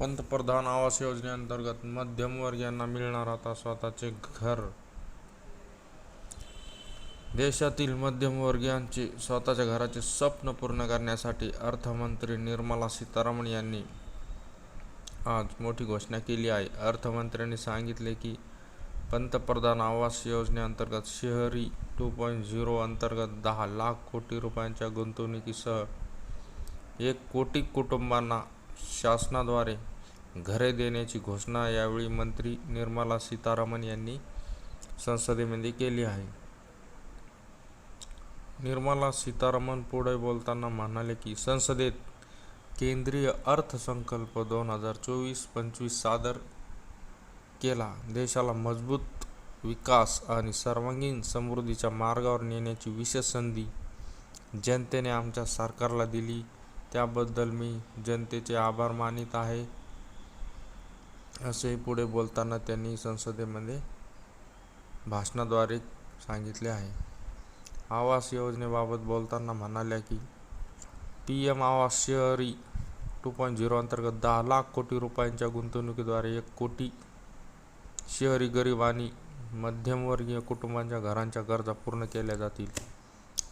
पंतप्रधान आवास योजनेअंतर्गत मध्यमवर्गीयांना मिळणार आता स्वतःचे घर. देशातील मध्यमवर्गीयांचे स्वतःच्या घराचे स्वप्न पूर्ण करण्यासाठी अर्थमंत्री निर्मला सीतारामन यांनी आज मोठी घोषणा केली आहे. अर्थमंत्र्यांनी सांगितले की पंतप्रधान आवास योजनेअंतर्गत शहरी टू पॉईंट झिरो अंतर्गत दहा लाख कोटी रुपयांच्या गुंतवणुकीसह एक कोटी कुटुंबांना शासनाद्वारे घरे देण्याची घोषणा यावेळी मंत्री निर्मला सीतारामन यांनी संसदेमध्ये केली आहे. निर्मला सीतारामन पुढे बोलताना म्हणाले की संसदेत केंद्रीय अर्थसंकल्प दोन हजार चोवीस पंचवीस सादर केला. देशाला मजबूत विकास आणि सर्वांगीण समृद्धीच्या मार्गावर नेण्याची विशेष संधी जनतेने आमच्या सरकारला दिली. त्याबद्दल मी जनतेचे आभार मानित आहे असेही पुढे बोलताना त्यांनी संसदेमध्ये भाषणाद्वारे सांगितले आहे. आवास योजनेबाबत बोलताना म्हणाल्या की पी एम आवास शहरी टू पॉईंट झिरो अंतर्गत दहा लाख कोटी रुपयांच्या गुंतवणुकीद्वारे एक कोटी शहरी गरीब आणि मध्यमवर्गीय कुटुंबांच्या घरांच्या गरजा पूर्ण केल्या जातील.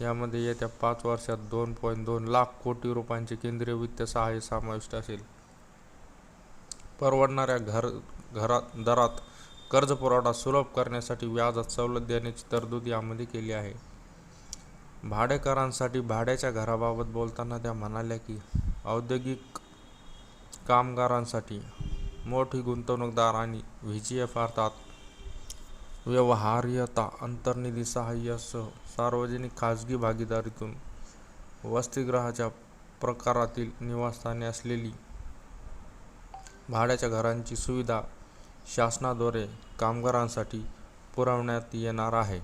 यामध्ये येत्या पाच वर्षात दोन पॉईंट दोन लाख कोटी रुपयांचे केंद्रीय वित्त सहाय्य समाविष्ट असेल. परवडणाऱ्या घर घरात दरात कर्ज पुरवठा सुलभ करण्यासाठी व्याजात सवलत देण्याची तरतूद यामध्ये केली आहे. भाडेकरांसाठी भाड्याच्या घराबाबत बोलताना त्या म्हणाल्या की औद्योगिक कामगारांसाठी मोठी गुंतवणूकदार आणि व्ही जी एफ अर्थात व्यवहार्यता अंतर्निधी सहाय्यासह सार्वजनिक खाजगी भागीदारीतून वसतिगृहाच्या प्रकारातील निवासस्थाने असलेली भाड्याच्या घरांची सुविधा शासनाद्वारे कामगारांसाठी पुरवण्यात येणार आहे.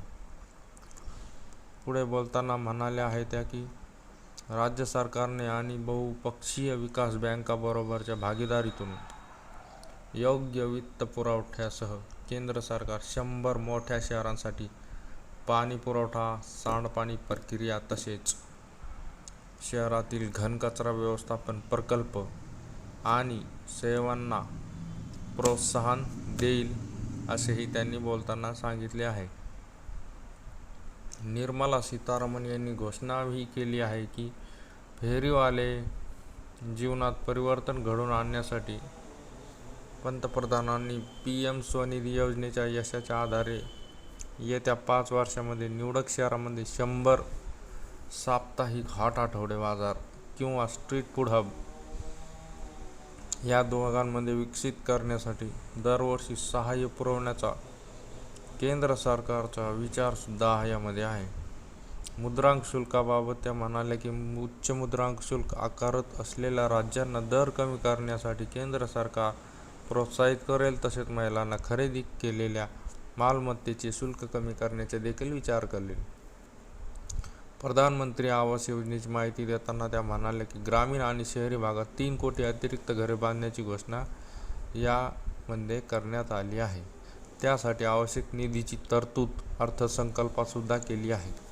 पुढे बोलताना म्हणाल्या आहेत त्या की राज्य सरकारने आणि बहुपक्षीय विकास बँकाबरोबरच्या भागीदारीतून योग्य वित्तपुरवठ्यासह केंद्र सरकार शंभर मोठ्या शहरांसाठी पाणी पुरवठा सांडपाणी प्रक्रिया तसेच शहरातील घनकचरा व्यवस्थापन प्रकल्प आणि सेवांना प्रोत्साहन देईल असेही त्यांनी बोलताना सांगितले आहे. निर्मला सीतारामन यांनी घोषणाही केली आहे की फेरीवाले जीवनात परिवर्तन घडवून आणण्यासाठी पंतप्रधानांनी पी एम स्वनिधी योजनेच्या यशाच्या आधारे येत्या पाच वर्षामध्ये निवडक शहरामध्ये शंभर साप्ताहिक हॉट आठवडे बाजार किंवा स्ट्रीट फूड हब या दोघांमध्ये विकसित करण्यासाठी दरवर्षी सहाय्य पुरवण्याचा केंद्र सरकारचा विचारसुद्धा यामध्ये आहे. मुद्रांक शुल्काबाबत त्या म्हणाल्या की उच्च मुद्रांक शुल्क आकारत असलेल्या राज्यांना दर कमी करण्यासाठी केंद्र सरकार प्रोत्साहित करेल तसेच महिलांना खरेदी केलेल्या मालमत्तेचे शुल्क कमी करण्याचे देखील विचार करेल. प्रधानमंत्री आवास योजनेची माहिती देताना त्या म्हणाल्या की ग्रामीण आणि शहरी भागात तीन कोटी अतिरिक्त घरे बांधण्याची घोषणा यामध्ये करण्यात आली आहे. त्यासाठी आवश्यक निधीची तरतूद अर्थसंकल्पातसुद्धा केली आहे.